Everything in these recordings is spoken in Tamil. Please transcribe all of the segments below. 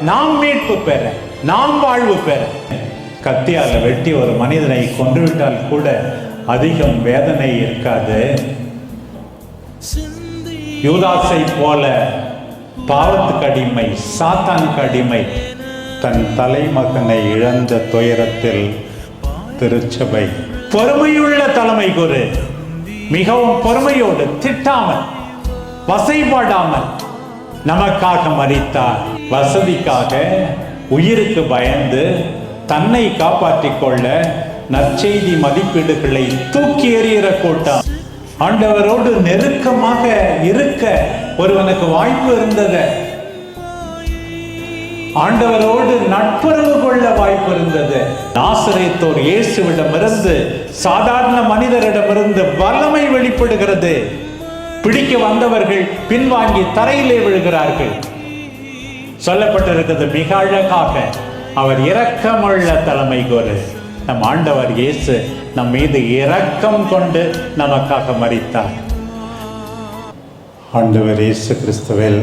நாம் மீட்பு பெற நாம் வாழ்வு பெற கத்தியால வெட்டி ஒரு மனிதனை கொன்றுவிட்டால் கூட அதிகம் வேதனை இருக்காது. யூதாசை போல பாவத்துக்கு அடிமை சாத்தானுக்கு அடிமை தன் தலைமகனை இழந்த துயரத்தில் திருச்சபை பொறுமையுள்ள தலைமை குரு. மிகவும் பொறுமையோடு திட்டாமல் வசைபாடாமல் நமக்காக மறித்தார் வசதிக்காக உயிருக்கு பயந்து தன்னை காப்பாற்றிக் கொள்ள நற்செய்தி மதிப்பீடுகளை தூக்கி எறிகிற கூட்டம். ஆண்டவரோடு நெருக்கமாக இருக்க ஒருவனுக்கு வாய்ப்பு இருந்தது. ஆண்டவரோடு நட்புறவு கொள்ள வாய்ப்பு இருந்தது. நாசரேத்தோர் இயேசுவிடமிருந்து சாதாரண மனிதரிடமிருந்து வல்லமை வெளிப்படுகிறது. பிடிக்க வந்தவர்கள் பின்வாங்கி தரையிலே விழுகிறார்கள். சொல்லப்பட்டிருக்கிறது மிக அழகாக அவர் இரக்கமுள்ள தலைமை கோரு நம் ஆண்டவர் இயேசு நம் மீது இரக்கம் கொண்டு நமக்காக மறித்தார் ஆண்டவர் இயேசு கிறிஸ்துவில்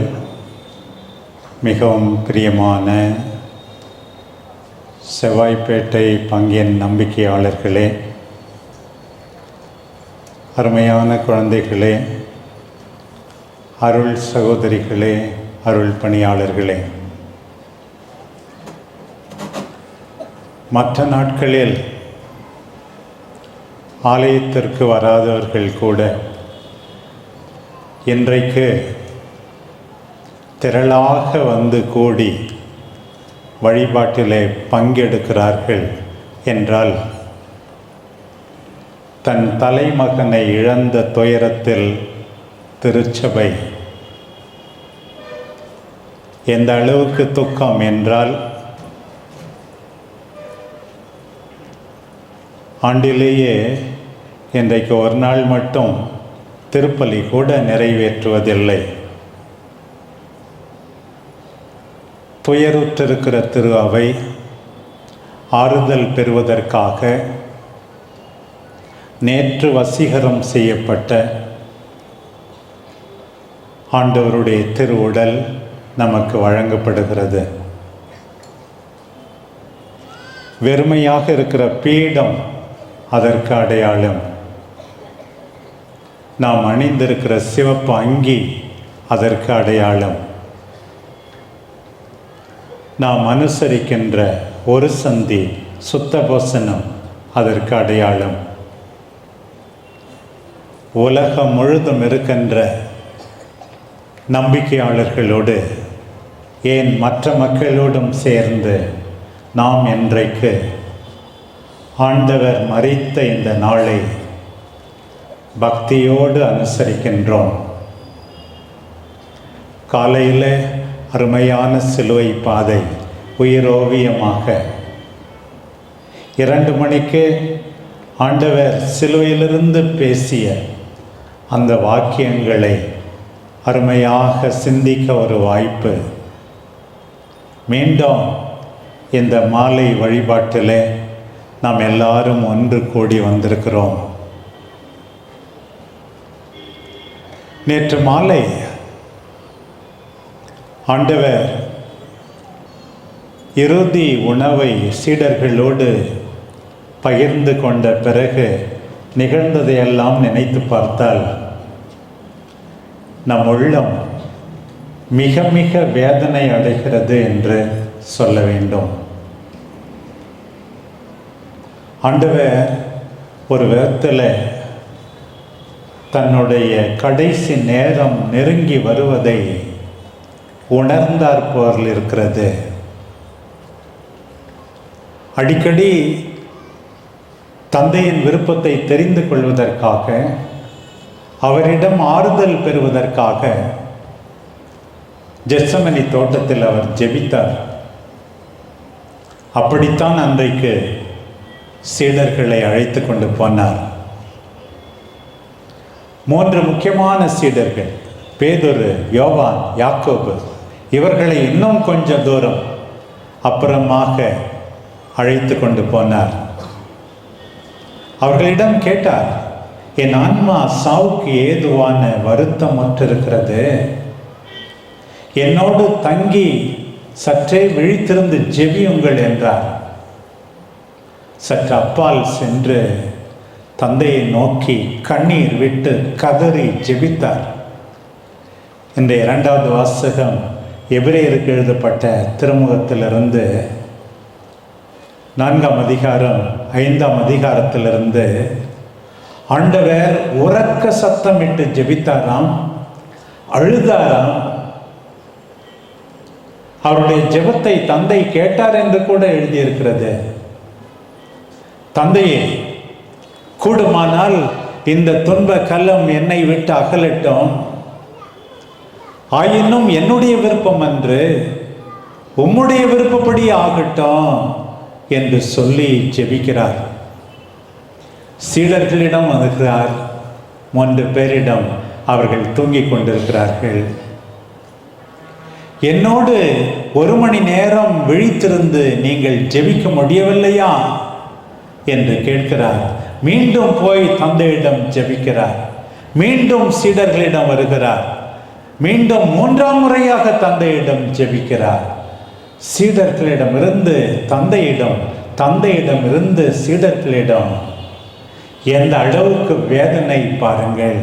மிகவும் பிரியமான செவ்வாய்ப்பேட்டை பங்கின் நம்பிக்கையாளர்களே அருமையான குழந்தைகளே அருள் சகோதரிகளே அருள் பணியாளர்களே. மற்ற நாட்களில் ஆலயத்திற்கு வராதவர்கள் கூட இன்றைக்கு திரளாக வந்து கூடி வழிபாட்டிலே பங்கெடுக்கிறார்கள் என்றால் தன் தலைமகனை இழந்த துயரத்தில் திருச்சபை எந்த அளவுக்கு துக்கம் என்றால் ஆண்டிலேயே இன்றைக்கு ஒரு நாள் மட்டும் திருப்பலி கூட நிறைவேற்றுவதில்லை. துயருற்றிருக்கிற திரு அவை ஆறுதல் பெறுவதற்காக நேற்று வசீகரம் செய்யப்பட்ட ஆண்டவருடைய திருவுடல் நமக்கு வழங்கப்படுகிறது. வெறுமையாக இருக்கிற பீடம் அதற்கு அடையாளம். நாம் அணிந்திருக்கிற சிவப்பு அங்கி அதற்கு அடையாளம். நாம் அனுசரிக்கின்ற ஒரு சந்தி சுத்த போசனம் அதற்கு அடையாளம். உலகம் முழுதும் இருக்கின்ற நம்பிக்கையாளர்களோடு ஏன் மற்ற மக்களோடும் சேர்ந்து நாம் இன்றைக்கு ஆண்டவர் மறித்த இந்த நாளை பக்தியோடு அனுசரிக்கின்றோம்? காலையில் அருமையான சிலுவை பாதை உயிரோவியமாக. இரண்டு மணிக்கு ஆண்டவர் சிலுவையிலிருந்து பேசிய அந்த வாக்கியங்களை அருமையாக சிந்திக்க ஒரு வாய்ப்பு மீண்டும் இந்த மாலை வழிபாட்டில் நாம் எல்லாரும் ஒன்று கூடி வந்திருக்கிறோம். நேற்று மாலை ஆண்டவர் இறுதி உணவை சீடர்களோடு பகிர்ந்து கொண்ட பிறகு நிகழ்ந்ததையெல்லாம் நினைத்து பார்த்தால் நம் உள்ளம் மிக மிக வேதனை அடைகிறது என்று சொல்ல வேண்டும். ஆண்டவர் ஒரு விதத்தில் தன்னுடைய கடைசி நேரம் நெருங்கி வருவதை உணர்ந்தார் போல் இருக்கிறது. அடிக்கடி தந்தையின் விருப்பத்தை தெரிந்து கொள்வதற்காக அவரிடம் ஆறுதல் பெறுவதற்காக ஜெஸ்ஸமனி தோட்டத்தில் அவர் ஜெபித்தார். அப்படித்தான் அன்றைக்கு சீடர்களை அழைத்து கொண்டு போனார். மூன்று முக்கியமான சீடர்கள் பேதுரு யோவான் யாக்கோபு இவர்களை இன்னும் கொஞ்சம் தூரம் அப்புறமாக அழைத்து கொண்டு போனார். அவர்களிடம் கேட்டார் என் ஆன்மா சாவுக்கு ஏதுவான வருத்தம் இருக்கிறது என்னோடு தங்கி சற்றே விழித்திருந்து ஜெபியுங்கள் என்றார். சற்று அப்பால் சென்று தந்தையை நோக்கி கண்ணீர் விட்டு கதறி ஜெபித்தார். இந்த இரண்டாவது வாசகம் எபிரேயருக்கு எழுதப்பட்ட திருமுகத்திலிருந்து நான்காம் அதிகாரம் ஐந்தாம் அதிகாரத்திலிருந்து ஆண்டவர் உறக்க சத்தமிட்டு ஜெபித்தாராம் அழுதாராம் அவருடைய ஜெபத்தை தந்தை கேட்டார் என்று கூட எழுதியிருக்கிறது. தந்தையே கூடுமானால் இந்த துன்ப கல்லம் என்னை விட்டு அகலட்டும். ஆயினும் என்னுடைய விருப்பம் அன்று உம்முடைய விருப்பப்படி ஆகட்டும் என்று சொல்லி ஜெபிக்கிறார். சீடர்களிடம் வருகிறார் மூன்று பேரிடம் அவர்கள் தூங்கிக் கொண்டிருக்கிறார்கள். என்னோடு ஒரு மணி நேரம் விழித்திருந்து நீங்கள் ஜெபிக்க முடியவில்லையா? என்று கேட்கிறார். மீண்டும் போய் தந்தையிடம் ஜெபிக்கிறார். மீண்டும் சீடர்களிடம் வருகிறார். மீண்டும் மூன்றாம் முறையாக தந்தையிடம் ஜெபிக்கிறார். சீடர்களிடமிருந்து தந்தையிடம் தந்தையிடமிருந்து சீடர்களிடம். எந்த அளவுக்கு வேதனை பாருங்கள்.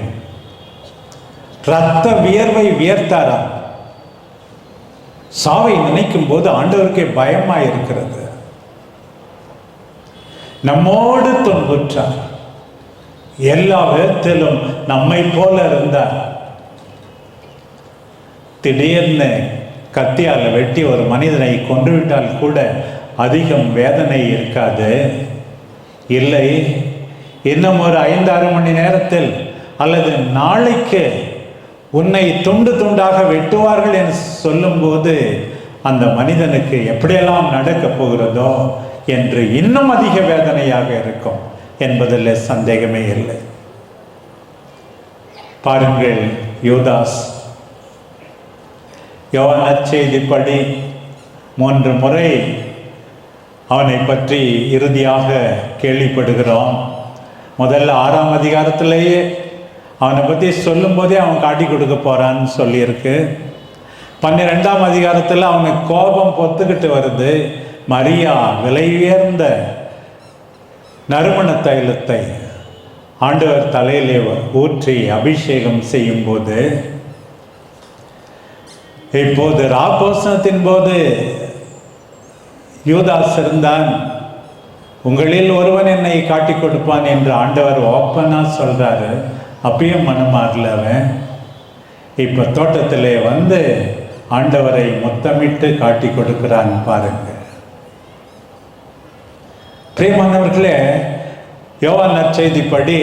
ரத்த வியர்வை வியர்த்தாராம். சாவை நினைக்கும் போது ஆண்டவருக்கே பயமா இருக்கிறது நம்மோடு துன்புற்றார். எல்லா விதத்திலும் நம்மை போல இருந்தார். திடீர்னு கத்தியால் வெட்டி ஒரு மனிதனை கொன்றுவிட்டால் கூட அதிகம் வேதனை இருக்காது. இல்லை இன்னும் ஒரு ஐந்தாறு மணி நேரத்தில் அல்லது நாளைக்கு உன்னை துண்டு துண்டாக வெட்டுவார்கள் என்று சொல்லும்போது அந்த மனிதனுக்கு எப்படியெல்லாம் நடக்கப் போகிறதோ என்று இன்னும் அதிக வேதனையாக இருக்கும் என்பதில் சந்தேகமே இல்லை. பாருங்கள் யோதாஸ். யோவான் செய்திப்படி மூன்று முறை அவனை பற்றி இறுதியாக கேள்விப்படுகிறோம். முதல்ல ஆறாம் அதிகாரத்திலேயே அவனை பற்றி சொல்லும்போதே அவன் காட்டி கொடுக்க போறான்னு சொல்லியிருக்கு. பன்னிரெண்டாம் அதிகாரத்தில் அவனுக்கு கோபம் பொத்துக்கிட்டு வருது. மரியா விலை உயர்ந்த நறுமண தைலத்தை ஆண்டவர் தலையிலே ஊற்றி அபிஷேகம் செய்யும்போது இப்போது ராபோசனத்தின் போது யூதாஸ் இருந்தான். உங்களில் ஒருவன் என்னை காட்டி கொடுப்பான் என்று ஆண்டவர் ஓப்பனாக சொல்கிறாரு அப்பயும் மனம் மாறல அவன். இப்போ தோட்டத்தில் வந்து ஆண்டவரை முத்தமிட்டு காட்டி கொடுக்கிறான் பாருங்க. பிரியமானவர்களே யோவான் நற்செய்திப்படி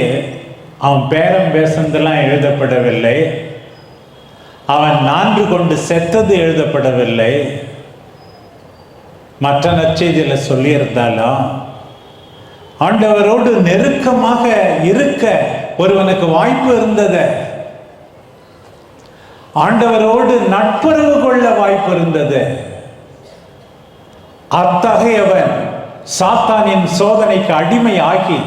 அவன் பேரம் பேசுனதெல்லாம் எழுதப்படவில்லை. அவன் நான்கு கொண்டு செத்தது எழுதப்படவில்லை. மற்ற நற்செய்தியில் சொல்லியிருந்தாலும் ஆண்டவரோடு நெருக்கமாக இருக்க ஒருவனுக்கு வாய்ப்பு இருந்தது ஆண்டவரோடு நட்புறவு கொள்ள வாய்ப்பு இருந்தது. அத்தகையவன் சாத்தானின் சோதனைக்கு அடிமையாகி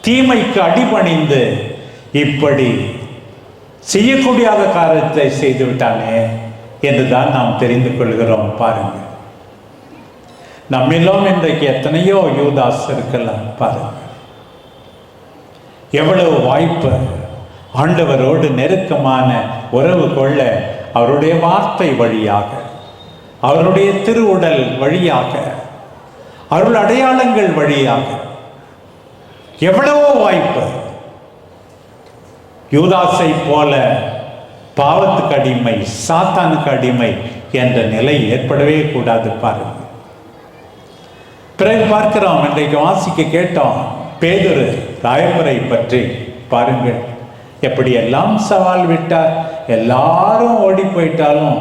தீமைக்கு அடிபணிந்து இப்படி செய்யக்கூடியாத காரியத்தை செய்து விட்டானே என்றுதான் நாம் தெரிந்து கொள்கிறோம் பாருங்க நம்மிலும் இன்றைக்கு எத்தனையோ யூதாஸ் இருக்கலாம் பாருங்க எவ்வளவு வாய்ப்பு? ஆண்டவரோடு நெருக்கமான உறவு கொள்ள அவருடைய வார்த்தை வழியாக அவருடைய திருவுடல் வழியாக அருள் அடையாளங்கள் வழியாக. எவ்வளவோ வாய்ப்பு. யூதாசை போல பாவத்துக்கு அடிமை சாத்தானுக்கு அடிமை என்ற நிலை ஏற்படவே கூடாது பாருங்க. பிறகு பார்க்கிறோம் இன்றைக்கு வாசிக்க கேட்டோம் பேதுரு ராயமுறை பற்றி பாருங்கள். எப்படி எல்லாம் சவால் விட்டார் எல்லாரும் ஓடி போயிட்டாலும்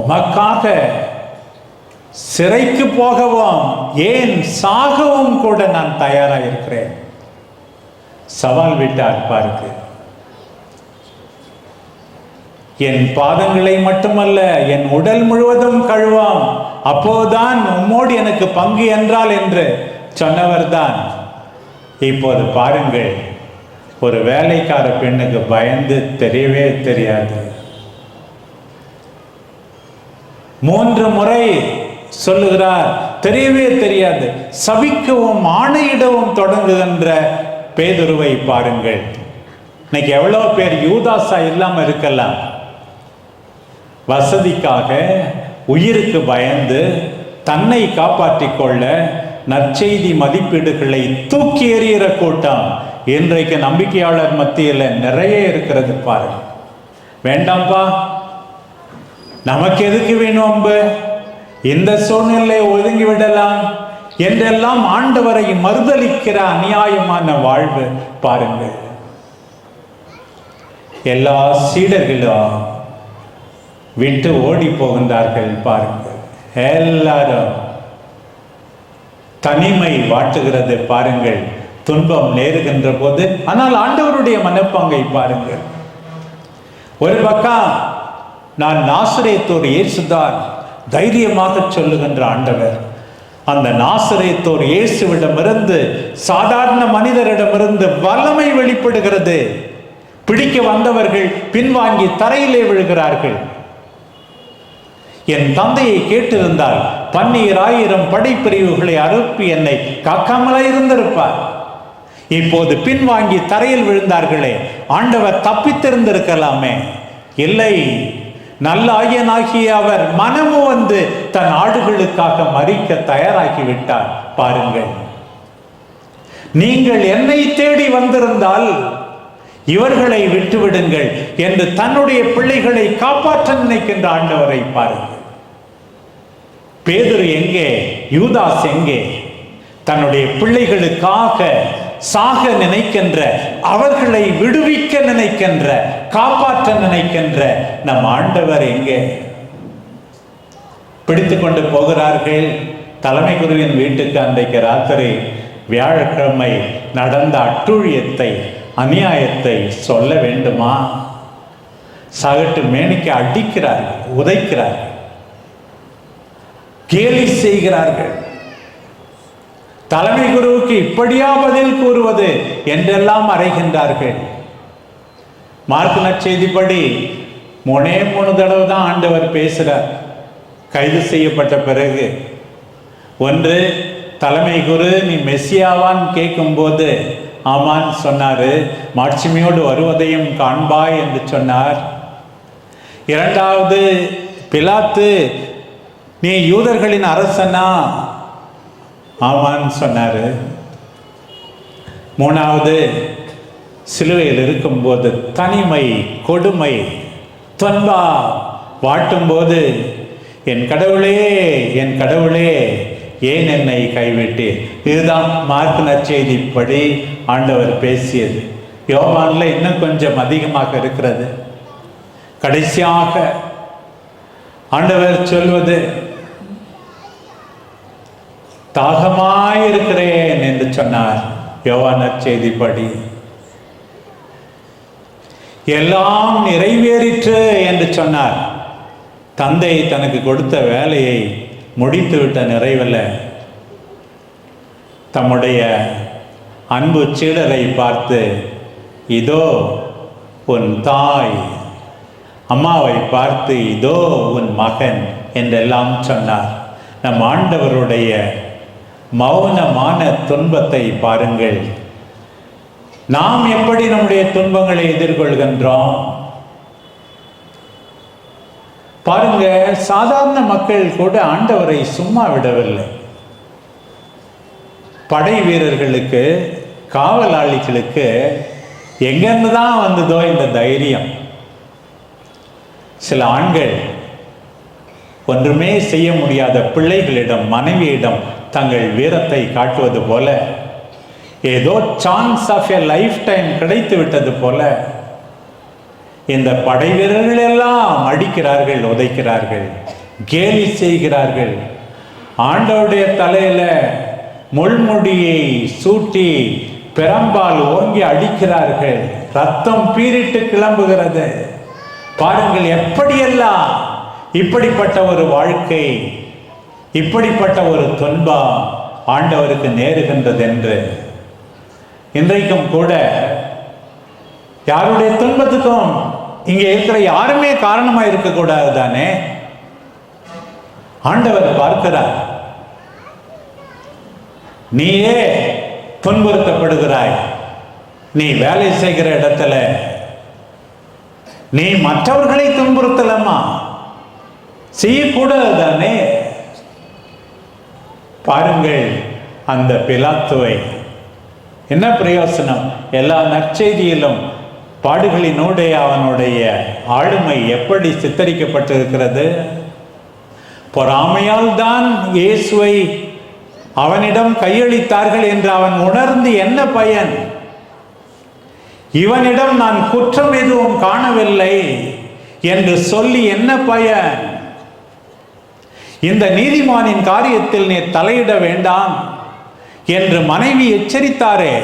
உமக்காக சிறைக்கு போகவும் ஏன் சாகவும் கூட நான் தயாராக இருக்கிறேன் சவால் விட்டார் பாருங்க என் பாதங்களை மட்டுமல்ல என் உடல் முழுவதும் கழுவாம். அப்போதுதான் உம்மோடு எனக்கு பங்கு என்றால் என்று சொன்னவர்தான். இப்போது பாருங்கள் ஒரு வேலைக்கார பெண்ணுக்கு பயந்து தெரியவே தெரியாது. மூன்று முறை சொல்லுகிறார் தெரியவே தெரியாது. சபிக்கவும் ஆணையிடவும் தொடங்குகின்ற பேதுருவை பாருங்கள். இன்னைக்கு எவ்வளோ பேர் யூதாசா இல்லாமல் இருக்கலாம். வசதிக்காக உயிருக்கு பயந்து தன்னை காப்பாற்றிக் கொள்ள நற்செய்தி மதிப்பீடுகளை தூக்கி எறிகிற கூட்டம் இன்றைக்கு நம்பிக்கையாளர் மத்தியில் நிறைய இருக்கிறது பாருங்க. வேண்டாம்ப்பா. நமக்கு எதுக்கு வேணும் அம்பு? இந்த சூழ்நிலையை ஒதுங்கி விடலாம் என்றெல்லாம் ஆண்டவரை மறுதலிக்கிற அநியாயமான வாழ்வு பாருங்கள் எல்லா சீடர்களும் விட்டு ஓடி போகின்றார்கள் பாருங்கள் எல்லாரும் தனிமை வாட்டுகிறது பாருங்கள். துன்பம் நேருகின்ற போது ஆனால் ஆண்டவருடைய மனப்பாங்கை பாருங்கள். ஒரு பக்கம் நான் நாசிரியத்தோடு இயேசுதான் தைரியமாக சொல்லுகின்ற ஆண்டவர். அந்த நாசிரியத்தோர் இயேசுவிடமிருந்து சாதாரண மனிதரிடமிருந்து வல்லமை வெளிப்படுகிறது. பிடிக்க வந்தவர்கள் பின்வாங்கி தரையிலே விழுகிறார்கள். என் தந்தையை கேட்டிருந்தால் பன்னீர் ஆயிரம் படைப்பிரிவுகளை அறுப்பி என்னை காக்காமலே இருந்திருப்பார். இப்போது பின்வாங்கி தரையில் விழுந்தார்களே ஆண்டவர் தப்பித்திருந்திருக்கலாமே. இல்லை நல்ல ஆயனாகிய அவர் மனமு வந்து தன் ஆடுகளுக்காக மறிக்க தயாராகி விட்டார் பாருங்கள். நீங்கள் என்னை தேடி வந்திருந்தால் இவர்களை விட்டுவிடுங்கள் என்று தன்னுடைய பிள்ளைகளை காப்பாற்ற நினைக்கின்ற ஆண்டவரை பாருங்கள். பேதர் எங்கே? யூதாஸ் எங்கே? தன்னுடைய பிள்ளைகளுக்காக சாக நினைக்கின்ற அவர்களை விடுவிக்க நினைக்கின்ற காப்பாற்ற நினைக்கின்ற நம் ஆண்டவர் எங்கே? பிடித்து கொண்டு போகிறார்கள். தலைமை குருவின் வீட்டுக்கு அன்றைக்கு ராத்திரி வியாழக்கிழமை நடந்த அட்டூழியத்தை அநியாயத்தை சொல்ல வேண்டுமா? சகட்டு மேனிக்கு அடிக்கிறார்கள் உதைக்கிறார்கள். கேலி செய்கிறார்கள். தலைமை குருவுக்கு இப்படியா பதில் கூறுவது என்றெல்லாம் அறைகின்றார்கள். மார்க் நற்செய்திப்படி மூணே மூணு தடவை தான் ஆண்டவர் பேசுகிறார் கைது செய்யப்பட்ட பிறகு. ஒன்று தலைமை குரு நீ மெஸ்ஸியாவான்னு கேட்கும்போது ஆமான்னு சொன்னார். மாட்சிமையோடு வருவதையும் காண்பாய் என்று சொன்னார். இரண்டாவது பிலாத்து நீ யூதர்களின் அரசனா? ஆமான்னு சொன்னார். மூணாவது சிலுவையில் இருக்கும்போது தனிமை கொடுமை தொன்பா வாட்டும்போது என் கடவுளே என் கடவுளே ஏன் என்னை கைவிட்டு இதுதான் மார்க் நற்செய்திப்படி ஆண்டவர் பேசியது. யோவான்ல இன்னும் கொஞ்சம் அதிகமாக இருக்கிறது. கடைசியாக ஆண்டவர் சொல்வது தாகமாயிருக்கிறேன் என்று சொன்னார் யோவான செய்திப்படி. எல்லாம் நிறைவேறிற்று என்று சொன்னார். தந்தை தனக்கு கொடுத்த வேலையை முடித்துவிட்ட நிறைவில் தம்முடைய அன்பு சீடரை பார்த்து இதோ உன் தாய். அம்மாவை பார்த்து இதோ உன் மகன் என்றெல்லாம் சொன்னார். நம் ஆண்டவருடைய மௌனமான துன்பத்தை பாருங்கள். நாம் எப்படி நம்முடைய துன்பங்களை எதிர்கொள்கின்றோம்? பாருங்க சாதாரண மக்கள் கூட ஆண்டவரை சும்மா விடவில்லை. படை வீரர்களுக்கு காவலாளிகளுக்கு எங்கிருந்து தான் வந்ததோ இந்த தைரியம். சில ஆண்கள் ஒன்றுமே செய்ய முடியாத பிள்ளைகளிடம் மனைவியிடம் தங்கள் வீரத்தை காட்டுவது போல ஏதோ chance of a lifetime கிடைத்து விட்டது போல இந்த படை வீரர்கள் எல்லாம் அடிக்கிறார்கள் உதைக்கிறார்கள் கேலி செய்கிறார்கள். ஆண்டவுடைய தலையில முள்முடியை சூட்டி பெரம்பால் ஓங்கி அடிக்கிறார்கள். ரத்தம் பீரிட்டு கிளம்புகிறது. பாருங்கள் எப்படியெல்லாம் இப்படிப்பட்ட ஒரு வாழ்க்கை இப்படிப்பட்ட ஒரு துன்பம் ஆண்டவருக்கு நேருகின்றது என்று இன்றைக்கும் கூட யாருடைய துன்பத்துக்கும் இங்கே இருக்கிற யாருமே காரணமாக இருக்கக்கூடாது தானே? ஆண்டவர் பார்க்கிறார். நீயே துன்புறுத்தப்படுகிறாய். நீ வேலை செய்கிற இடத்துல நீ மற்றவர்களை துன்புறுத்தலாமா செய்யக்கூடாது தானே? பாருங்கள் அந்த பிலாத்துவை. என்ன பிரயோசனம்? எல்லா நற்செய்தியிலும் பாடுகளினூடே அவனுடைய ஆளுமை எப்படி சித்தரிக்கப்பட்டிருக்கிறது? பொறாமையால் தான் இயேசுவை அவனிடம் கையளித்தார்கள் என்று அவன் உணர்ந்து என்ன பயன்? இவனிடம் நான் குற்றம் எதுவும் காணவில்லை என்று சொல்லி என்ன பயன்? இந்த நீதிமானின் காரியத்தில் நீ தலையிட வேண்டாம் என்று மனைவி எச்சரித்தாரே.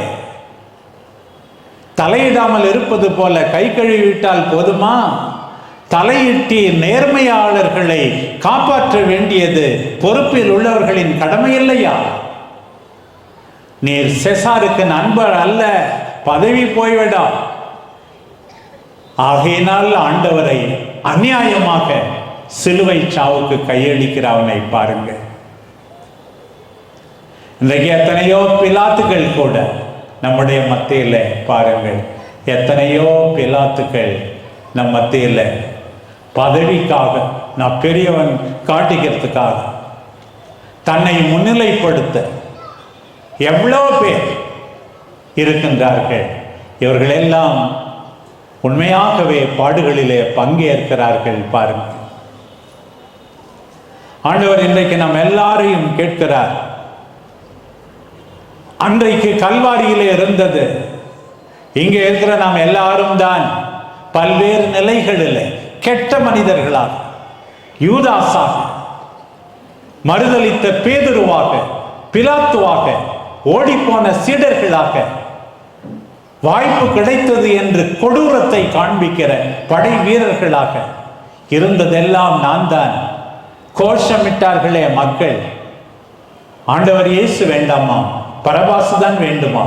தலையிடாமல் இருப்பது போல கை கழுவிவிட்டால் போதுமா? தலையிட்டி நேர்மையாளர்களை காப்பாற்ற வேண்டியது பொறுப்பில் உள்ளவர்களின் கடமை இல்லையா? நீர் செசாருக்கு நண்பர் அல்ல பதவி போய்விடா ஆகையினால் ஆண்டவரை அநியாயமாக சிலுவை சாவுக்கு கையளிக்கிற அவனை பாருங்கள். இன்றைக்கு எத்தனையோ பிலாத்துகள் கூட நம்முடைய மத்தியில் பாருங்கள். எத்தனையோ பிலாத்துக்கள் நம் மத்தியில் பதவிக்காக நான் பெரியவன் காட்டிக்கிறதுக்காக தன்னை முன்னிலைப்படுத்த எவ்வளோ பேர் இருக்கின்றார்கள். இவர்களெல்லாம் உண்மையாகவே பாடுகளிலே பங்கேற்கிறார்கள் பாருங்கள். ஆண்டவர் இன்றைக்கு நம் எல்லாரையும் கேட்கிறார். அன்றைக்கு கல்வாரியிலே இருந்தது. இங்கே இருக்கிற நாம் எல்லாரும் தான் பல்வேறு நிலைகளில் கெட்ட மனிதர்களாக யூதாசாக மறுதளித்த பேதுருவாக பிலாத்துவாக ஓடிப்போன சீடர்களாக வாய்ப்பு கிடைத்தது என்று கொடூரத்தை காண்பிக்கிற படை வீரர்களாக இருந்ததெல்லாம் நான் தான். கோஷமிட்டார்களே மக்கள். ஆண்டவர் இயேசு வேண்டாமா? பரபாசு தான் வேண்டுமா?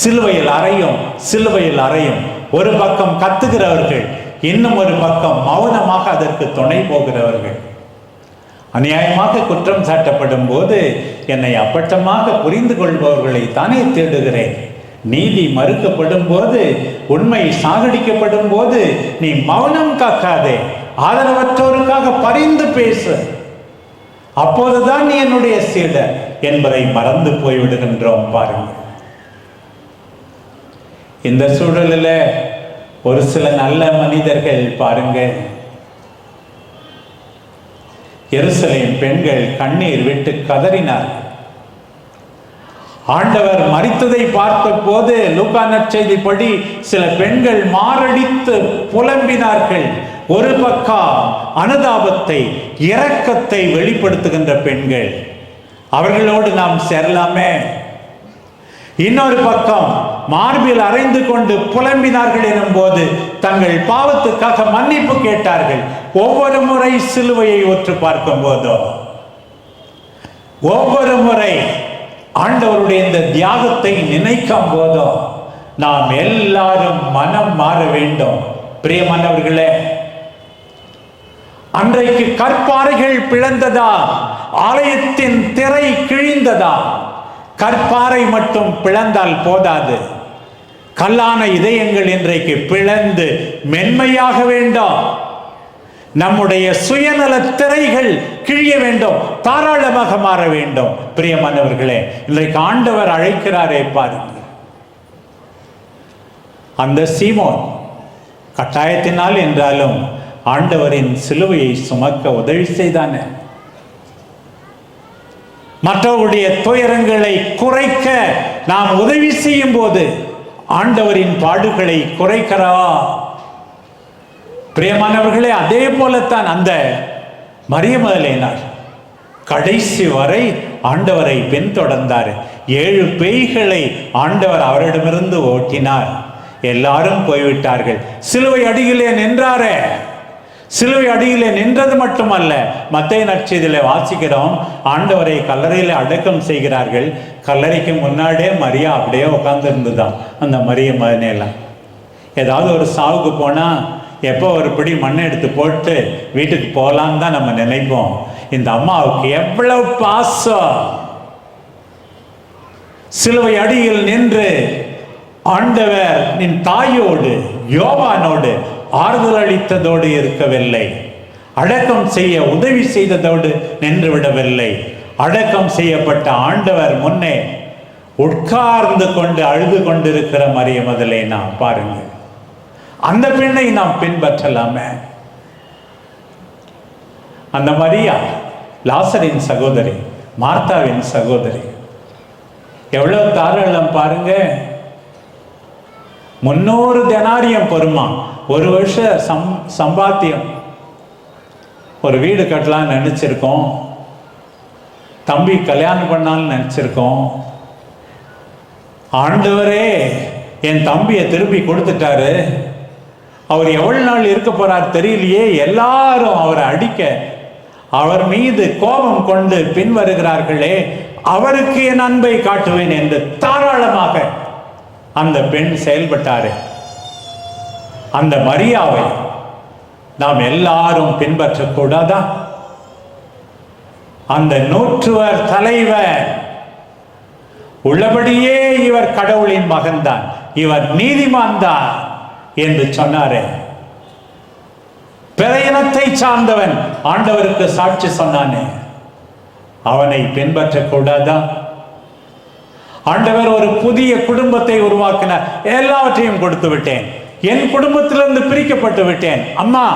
சிலுவையில் அறையும் சிலுவையில் அறையும். ஒரு பக்கம் கத்துகிறவர்கள் இன்னும் ஒரு பக்கம் மௌனமாக அதற்கு துணை போகிறவர்கள். அநியாயமாக குற்றம் சாட்டப்படும் போது என்னை அப்பட்டமாக புரிந்து கொள்பவர்களை தானே தேடுகிறேன். நீதி மறுக்கப்படும் போது உண்மை சாகடிக்கப்படும் போது நீ மௌனம் காக்காதே. ஆதரவற்றோருக்காக பரிந்து பேசு. அப்போதுதான் நீ என்னுடைய சீடர் என்பதை மறந்து போய்விடுகின்றோம் பாருங்கள். இந்த சூழலில் ஒரு சில நல்ல மனிதர்கள் பாருங்கள். எருசலேம் பெண்கள் கண்ணீர் விட்டு கதறினார் ஆண்டவர் மறித்ததை பார்த்த போது லூக்கா நற்செய்திப்படி சில பெண்கள் மாரடித்து புலம்பினார்கள். ஒரு பக்கம் அனுதாபத்தை இரக்கத்தை வெளிப்படுத்துகின்ற பெண்கள் அவர்களோடு நாம் சேரலாமே. இன்னொரு பக்கம் மார்பில் அறைந்து கொண்டு புலம்பினார்கள் எனும் போது தங்கள் பாவத்துக்காக மன்னிப்பு கேட்டார்கள். ஒவ்வொரு முறை சிலுவையை ஒற்று பார்க்கும் போதோ ஒவ்வொரு முறை ஆண்டவருடைய இந்த தியாகத்தை நினைக்கும் போதோ நாம் எல்லாரும் மனம் மாற வேண்டும். பிரியமானவர்களே அன்றைக்கு கற்பாறைகள் பிளந்ததா? ஆலயத்தின் திரை கிழிந்ததா? கற்பாறை மட்டும் பிளந்தால் போதாது. கல்லான இதயங்கள் இன்றைக்கு பிளந்து மென்மையாக வேண்டும். நம்முடைய சுயநல திரைகள் கிழிய வேண்டும். தாராளமாக மாற வேண்டும். பிரியமானவர்களே இன்றைக்கு ஆண்டவர் அழைக்கிறாரே பாருங்கள். அந்த சீமோன் கட்டாயத்தினால் என்றாலும் ஆண்டவரின் சிலுவையை சுமக்க உதவி செய்தானே. மற்றவருடைய துயரங்களை குறைக்க நாம் உதவி செய்யும் போது ஆண்டவரின் பாடுகளை குறைக்கிறவா பிரியமானவர்களே அதே போலத்தான் அந்த மரியமதலேனார் கடைசி வரை ஆண்டவரை பின்தொடர்ந்தார். ஏழு பேய்களை ஆண்டவர் அவரிடமிருந்து ஓட்டினார். எல்லாரும் போய்விட்டார்கள். சிலுவை அடியிலே நின்றாரே. சிலுவை அடியிலே நின்றது மட்டுமல்ல மத்திய நற்செய்தியில வாசிக்கிறோம். ஆண்டவரை கல்லறையில் அடக்கம் செய்கிறார்கள். கல்லறைக்கு முன்னாடியே மரியா அப்படியே உட்காந்துருந்துதான் அந்த மரிய மதனையெல்லாம் ஏதாவது ஒரு சாவுக்கு போனால் எப்போ ஒரு பிடி மண்ணை எடுத்து போட்டு வீட்டுக்கு போகலான்னு தான் நம்ம நினைப்போம். இந்த அம்மாவுக்கு எவ்வளவு பாசம். சிலுவை அடியில் நின்று ஆண்டவர் நின் தாயோடு யோவானோடு ஆறுதல் அளித்ததோடு இருக்கவில்லை. அடக்கம் செய்ய உதவி செய்ததோடு நின்று விடவில்லை அடக்கம் செய்யப்பட்ட ஆண்டவர் முன்னே உட்கார்ந்து கொண்டு அழுது கொண்டிருக்கிற மரிய முதலே நாம் பாருங்கள். அந்த பெண்ணை நாம் பின்பற்றலாமே. அந்த மரியா லாசரின் சகோதரி மார்த்தாவின் சகோதரி. எவ்வளவு தாராளம் பாருங்க. முன்னூறு தெனாரியம் பெருமா ஒரு வருஷ சம் சம்பாத்தியம். ஒரு வீடு கட்டலாம்னு நினச்சிருக்கோம். தம்பி கல்யாணம் பண்ணாலும் நினச்சிருக்கோம். ஆண்டவரே என் தம்பியை திருப்பி கொடுத்துட்டாரு. அவர் எவ்வளவு நாள் இருக்க போறார் தெரியலையே. எல்லாரும் அவரை அடிக்க அவர் மீது கோபம் கொண்டு பின்வருகிறார்களே. அவருக்கு என் அன்பை காட்டுவேன் என்று தாராளமாக அந்த பெண் செயல்பட்டாரு. அந்த மரியாவை நாம் எல்லாரும் பின்பற்றக்கூடாதா? அந்த நூற்றுவர் தலைவர் உள்ளபடியே இவர் கடவுளின் மகன்தான் இவர் நீதிமான் தான் என்று சொன்னாரே. பிற இனத்தை சார்ந்தவன் ஆண்டவருக்கு சாட்சி சொன்னானே. அவனை பின்பற்றக்கூடாதா? ஆண்டவர் ஒரு புதிய குடும்பத்தை உருவாக்கினார் எல்லாவற்றையும் கொடுத்து விட்டேன். என் குடும்பத்திலிருந்து பிரிக்கப்பட்டு விட்டேன். அம்மா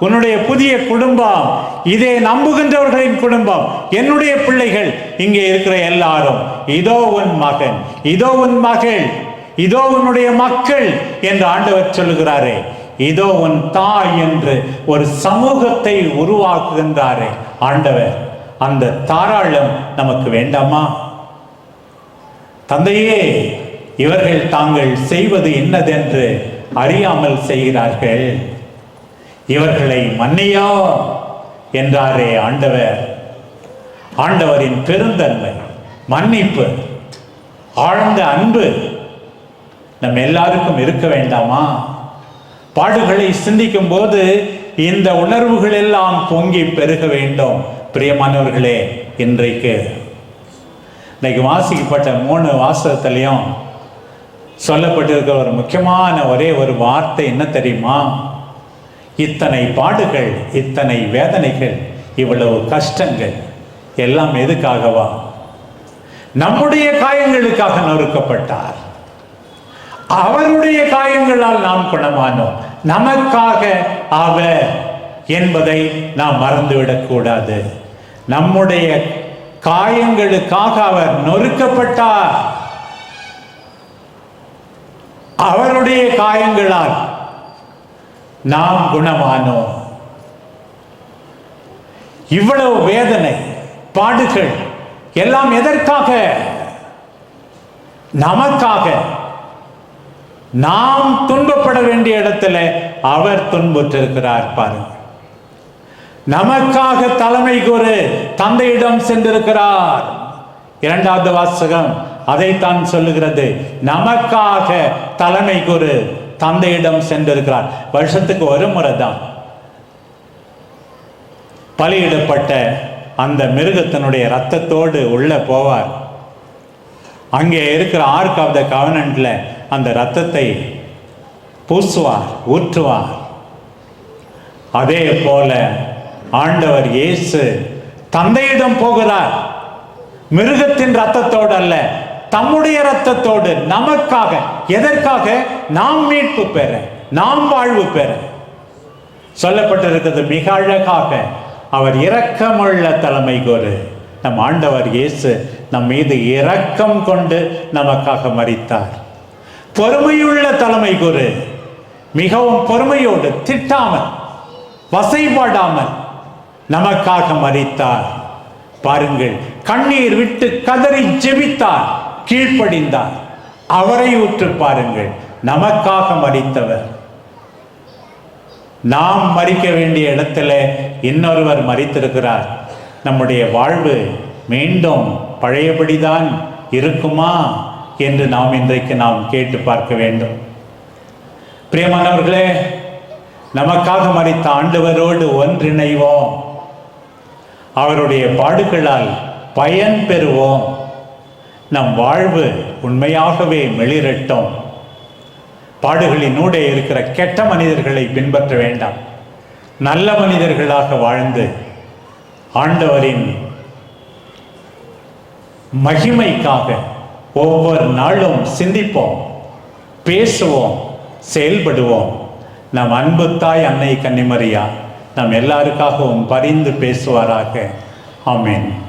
உன்னுடைய புதிய குடும்பம் இதே நம்புகின்றவர்களின் குடும்பம் என்னுடைய பிள்ளைகள் இங்கே இருக்கிற எல்லாரும் இதோ உன் மகன் இதோ உன் மகள் இதோ உன்னுடைய மக்கள் என்று ஆண்டவர் சொல்லுகிறாரே. இதோ உன் தாய் என்று ஒரு சமூகத்தை உருவாக்குகின்றாரே ஆண்டவர். அந்த தாராளம் நமக்கு வேண்டாமா? தந்தையே இவர்கள் தாங்கள் செய்வது என்னதென்று அறியாமல் செய்கிறார்கள். இவர்களை மன்னியா என்றாரே ஆண்டவர். ஆண்டவரின் பெருந்தன்மை மன்னிப்பு ஆழ்ந்த அன்பு நம் எல்லாருக்கும் இருக்க வேண்டாமா? பாடுகளை சிந்திக்கும் போது இந்த உணர்வுகள் எல்லாம் பொங்கி பெருக வேண்டும். பிரியமானவர்களே இன்றைக்கு இன்னைக்கு வாசிக்கப்பட்ட மூணு வாசகத்திலையும் சொல்லப்பட்டிருக்கிற ஒரு முக்கியமான ஒரே ஒரு வார்த்தை என்ன தெரியுமா? இத்தனை பாடுகள் இத்தனை வேதனைகள் இவ்வளவு கஷ்டங்கள் எல்லாம் எதுக்காகவா? நம்முடைய காயங்களுக்காக நொறுக்கப்பட்டார். அவருடைய காயங்களால் நாம் குணமானோம். நமக்காக அவர் என்பதை நாம் மறந்துவிடக் கூடாது நம்முடைய காயங்களுக்காக அவர் நொறுக்கப்பட்டார். அவருடைய காயங்களால் நாம் குணமானோம். இவ்வளவு வேதனை பாடுகள் எல்லாம் எதற்காக? நமக்காக. நாம் துன்பப்பட வேண்டிய இடத்துல அவர் துன்புற்றிருக்கிறார் பாருங்கள். நமக்காக தலைமை குரு தந்தையிடம் சென்றிருக்கிறார். இரண்டாவது வாசகம் அதைத்தான் சொல்லுகிறது. நமக்காக தலைமை குரு தந்தையிடம் சென்றிருக்கிறார். வருஷத்துக்கு ஒரு முறை தான் பலியிடப்பட்ட அந்த மிருகத்தினுடைய ரத்தத்தோடு உள்ள போவார். அங்கே இருக்கிற ஆர்க் ஆஃப் த கவனன்ட்ல அந்த ரத்தத்தை பூசுவார் ஊற்றுவார். அதே போல ஆண்டவர் இயேசு தந்தையிடம் போகிறார். மிருகத்தின் ரத்தத்தோடு அல்ல தம்முடைய ரத்தத்தோடு நமக்காக. எதற்காக? நாம் மீட்பு பெற நாம் வாழ்வு பெற. சொல்லப்பட்டிருக்கிறது மிக அழகாக அவர் இரக்கமுள்ள தலைமை கோரு. நம் ஆண்டவர் இயேசு நம் மீது இரக்கம் கொண்டு நமக்காக மறித்தார் பொறுமையுள்ள தலைமை குரு மிகவும் பொறுமையோடு திட்டாமல் வசைபாடாமல் நமக்காக மறித்தார். பாருங்கள் கண்ணீர் விட்டு கதறி ஜெபித்தார் கீழ்ப்படிந்தார். அவரை உற்று பாருங்கள் நமக்காக மறித்தவர். நாம் மறிக்க வேண்டிய இடத்துல இன்னொருவர் மறித்திருக்கிறார். நம்முடைய வாழ்வு மீண்டும் பழையபடிதான் இருக்குமா என்று நாம் இன்றைக்கு நாம் கேட்டு பார்க்க வேண்டும். பிரியமானவர்களே நமக்காக மறித்த ஆண்டவரோடு ஒன்றிணைவோம். அவருடைய பாடுகளால் பயன் பெறுவோம். நம் வாழ்வு உண்மையாகவே மெளிரட்டும். பாடுகளினூடே இருக்கிற கெட்ட மனிதர்களை பின்பற்ற வேண்டாம். நல்ல மனிதர்களாக வாழ்ந்து ஆண்டவரின் மகிமைக்காக ஒவ்வொரு நாளும் சிந்திப்போம் பேசுவோம் செயல்படுவோம். நம் அன்பு தாய் அன்னை கன்னிமரியா நம் எல்லாருக்காகவும் பரிந்து பேசுவாராக. ஆமேன்.